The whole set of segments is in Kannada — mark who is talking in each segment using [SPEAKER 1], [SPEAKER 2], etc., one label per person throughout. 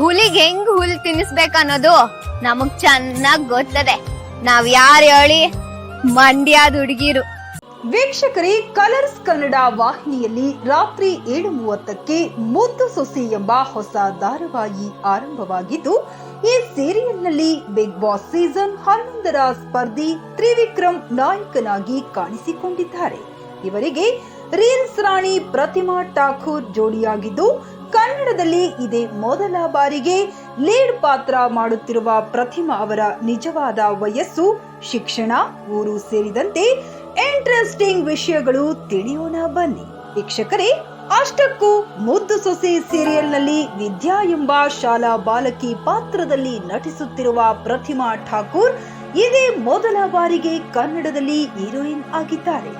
[SPEAKER 1] ಹುಲಿಗೆ ಹೆಂಗ್ ಹುಲ್ ತಿನ್ನಿಸ್ಬೇಕನ್ನೋದು ನಮಗ್ ಚೆನ್ನಾಗ್ ಗೊತ್ತದೆ. ನಾವ್ ಯಾರು ಹೇಳಿ? ಮಂಡ್ಯದ ಹುಡುಗಿರು.
[SPEAKER 2] ವೀಕ್ಷಕರೇ, ಕಲರ್ಸ್ ಕನ್ನಡ ವಾಹಿನಿಯಲ್ಲಿ ರಾತ್ರಿ ಏಳು ಮೂವತ್ತಕ್ಕೆ ಮುದ್ದು ಸೊಸೆ ಎಂಬ ಹೊಸ ಧಾರಾವಾಹಿ ಆರಂಭವಾಗಿದ್ದು, ಈ ಸೀರಿಯಲ್ನಲ್ಲಿ ಬಿಗ್ ಬಾಸ್ ಸೀಸನ್ ಹನ್ನೊಂದರ ಸ್ಪರ್ಧಿ ತ್ರಿವಿಕ್ರಮ್ ನಾಯಕನಾಗಿ ಕಾಣಿಸಿಕೊಂಡಿದ್ದಾರೆ. ಇವರಿಗೆ ರೀಲ್ಸ್ ರಾಣಿ ಪ್ರತಿಮಾ ಠಾಕೂರ್ ಜೋಡಿಯಾಗಿದ್ದು ಕನ್ನಡದಲ್ಲಿ ಇದೇ ಮೊದಲ ಬಾರಿಗೆ ಲೀಡ್ ಪಾತ್ರ ಮಾಡುತ್ತಿರುವ ಪ್ರತಿಮಾ ಅವರ ನಿಜವಾದ ವಯಸ್ಸು, ಶಿಕ್ಷಣ, ಊರು ಸೇರಿದಂತೆ ಇಂಟ್ರೆಸ್ಟಿಂಗ್ ವಿಷಯಗಳು ತಿಳಿಯೋಣ ಬನ್ನಿ. ವೀಕ್ಷಕರೇ, ಅಷ್ಟಕ್ಕೂ ಮುದ್ದು ಸೊಸೆ ಸೀರಿಯಲ್ನಲ್ಲಿ ವಿದ್ಯಾ ಎಂಬ ಶಾಲಾ ಬಾಲಕಿ ಪಾತ್ರದಲ್ಲಿ ನಟಿಸುತ್ತಿರುವ ಪ್ರತಿಮಾ ಠಾಕೂರ್ ಇದೇ ಮೊದಲ ಬಾರಿಗೆ ಕನ್ನಡದಲ್ಲಿ ಹೀರೋಯಿನ್ ಆಗಿದ್ದಾರೆ.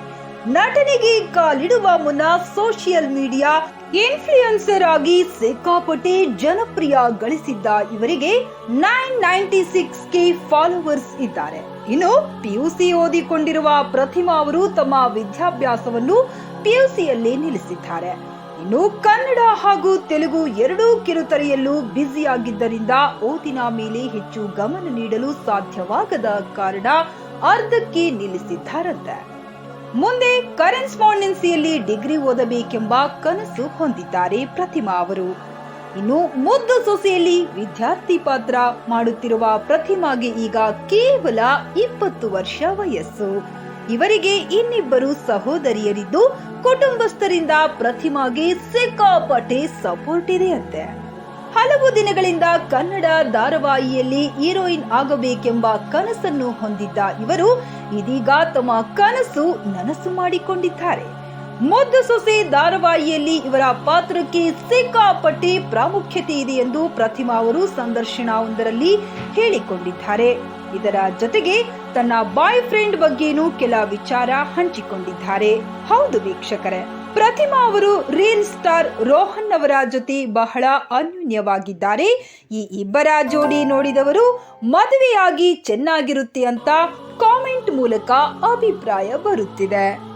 [SPEAKER 2] ನಟನೆಗೆ ಕಾಲಿಡುವ ಮುನ್ನ ಸೋಷಿಯಲ್ ಮೀಡಿಯಾ ಇನ್ಫ್ಲೂಯೆನ್ಸರ್ ಆಗಿ ಸಿಕ್ಕಾಪಟ್ಟೆ ಜನಪ್ರಿಯ ಗಳಿಸಿದ್ದ ಇವರಿಗೆ nine ninety six K followers ಇದ್ದಾರೆ. ಇನ್ನು ಪಿಯುಸಿ ಓದಿಕೊಂಡಿರುವ ಪ್ರತಿಮಾ ಅವರು ತಮ್ಮ ವಿದ್ಯಾಭ್ಯಾಸವನ್ನು ಪಿಯುಸಿಯಲ್ಲಿ ನಿಲ್ಲಿಸಿದ್ದಾರೆ. ಇನ್ನು ಕನ್ನಡ ಹಾಗೂ ತೆಲುಗು ಎರಡೂ ಕಿರುತೆರೆಯಲ್ಲೂ ಬ್ಯುಸಿಯಾಗಿದ್ದರಿಂದ ಓದಿನ ಮೇಲೆ ಹೆಚ್ಚು ಗಮನ ನೀಡಲು ಸಾಧ್ಯವಾಗದ ಕಾರಣ ಅರ್ಧಕ್ಕೆ ನಿಲ್ಲಿಸಿದ್ದಾರಂತೆ. ಮುಂದೆ ಕರೆನ್ಸ್ಪಾಂಡೆನ್ಸಿಯಲ್ಲಿ ಡಿಗ್ರಿ ಓದಬೇಕೆಂಬ ಕನಸು ಹೊಂದಿದ್ದಾರೆ ಪ್ರತಿಮಾ ಅವರು. ಇನ್ನು ಮುದ್ದು ಸೊಸೆಯಲ್ಲಿ ವಿದ್ಯಾರ್ಥಿ ಪಾತ್ರ ಮಾಡುತ್ತಿರುವ ಪ್ರತಿಮಾಗೆ ಈಗ ಕೇವಲ ಇಪ್ಪತ್ತು ವರ್ಷ ವಯಸ್ಸು. ಇವರಿಗೆ ಇನ್ನಿಬ್ಬರು ಸಹೋದರಿಯರಿದ್ದು ಕುಟುಂಬಸ್ಥರಿಂದ ಪ್ರತಿಮಾಗೆ ಸಿಕ್ಕಾಪಟ್ಟೆ ಸಪೋರ್ಟ್ ಇದೆಯಂತೆ ಹಲವು ದಿನಗಳಿಂದ ಕನ್ನಡ ಧಾರಾವಾಹಿಯಲ್ಲಿ ಹೀರೋಯಿನ್ ಆಗಬೇಕೆಂಬ ಕನಸನ್ನು ಹೊಂದಿದ್ದ ಇವರು ಇದೀಗ ತಮ್ಮ ಕನಸು ನನಸು ಮಾಡಿಕೊಂಡಿದ್ದಾರೆ. ಮೊದ್ದು ಸೊಸೆ ಧಾರಾವಾಹಿಯಲ್ಲಿ ಇವರ ಪಾತ್ರಕ್ಕೆ ಸಿಕ್ಕಾಪಟ್ಟೆ ಪ್ರಾಮುಖ್ಯತೆ ಇದೆ ಎಂದು ಪ್ರತಿಮಾ ಅವರು ಸಂದರ್ಶನವೊಂದರಲ್ಲಿ ಹೇಳಿಕೊಂಡಿದ್ದಾರೆ. ಇದರ ಜೊತೆಗೆ ತನ್ನ ಬಾಯ್ ಫ್ರೆಂಡ್ ಬಗ್ಗೆನೂ ಕೆಲ ವಿಚಾರ ಹಂಚಿಕೊಂಡಿದ್ದಾರೆ. ಹೌದು ವೀಕ್ಷಕರೇ ಪ್ರತಿಮಾ ಅವರು ರೀಲ್ ಸ್ಟಾರ್ ರೋಹನ್ ಅವರ ಜೊತೆ ಬಹಳ ಅನ್ಯೋನ್ಯವಾಗಿದ್ದಾರೆ. ಈ ಇಬ್ಬರ ಜೋಡಿ ನೋಡಿದವರು ಮದುವೆಯಾಗಿ ಚೆನ್ನಾಗಿರುತ್ತೆ ಅಂತ ಕಾಮೆಂಟ್ ಮೂಲಕ ಅಭಿಪ್ರಾಯ ಬರುತ್ತಿದೆ.